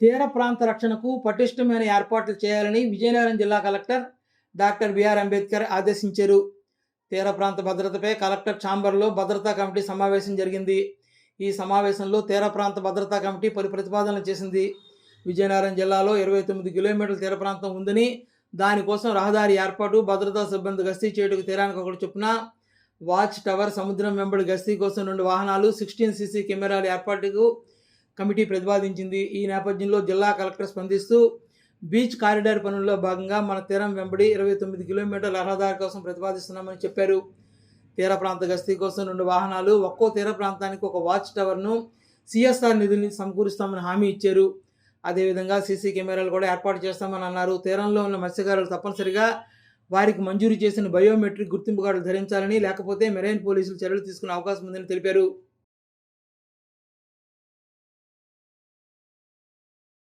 తీర ప్రాంత రక్షణకు పటిష్టమైన ఏర్పాట్లు చేయాలని విజయనగరం జిల్లా కలెక్టర్ డాక్టర్ బిఆర్ అంబేద్కర్ ఆదేశించారు. తీర ప్రాంత భద్రతపై కలెక్టర్ ఛాంబర్లో భద్రతా కమిటీ సమావేశం జరిగింది. ఈ సమావేశంలో తీర ప్రాంత భద్రతా కమిటీ పలు ప్రతిపాదనలు చేసింది. విజయనగరం జిల్లాలో ఇరవై తొమ్మిది కిలోమీటర్ల తీర ప్రాంతం ఉందని దానికోసం రహదారి ఏర్పాటు భద్రతా సిబ్బంది గస్తీ చేయటకు తీరానికి ఒకటి చొప్పున వాచ్ టవర్ సముద్రం వెంబడి గస్తీ కోసం రెండు వాహనాలు సిక్స్టీన్ సీసీ కెమెరాల ఏర్పాటుకు కమిటీ ప్రతిపాదించింది. ఈ నేపథ్యంలో జిల్లా కలెక్టర్ స్పందిస్తూ బీచ్ కారిడార్ పనుల్లో భాగంగా మన తీరం వెంబడి ఇరవై తొమ్మిది కిలోమీటర్ల రహదారి కోసం ప్రతిపాదిస్తున్నామని చెప్పారు. తీర ప్రాంత గస్తీ కోసం రెండు వాహనాలు ఒక్కో తీర ప్రాంతానికి ఒక వాచ్ టవర్ను సిఎస్ఆర్ నిధుల్ని సమకూరుస్తామని హామీ ఇచ్చారు. అదేవిధంగా సీసీ కెమెరాలు కూడా ఏర్పాటు చేస్తామని అన్నారు. తీరంలో ఉన్న మత్స్యకారులు తప్పనిసరిగా వారికి మంజూరు చేసిన బయోమెట్రిక్ గుర్తింపు కార్డులు ధరించాలని లేకపోతే మెరైన్ పోలీసులు చర్యలు తీసుకునే అవకాశం ఉందని తెలిపారు.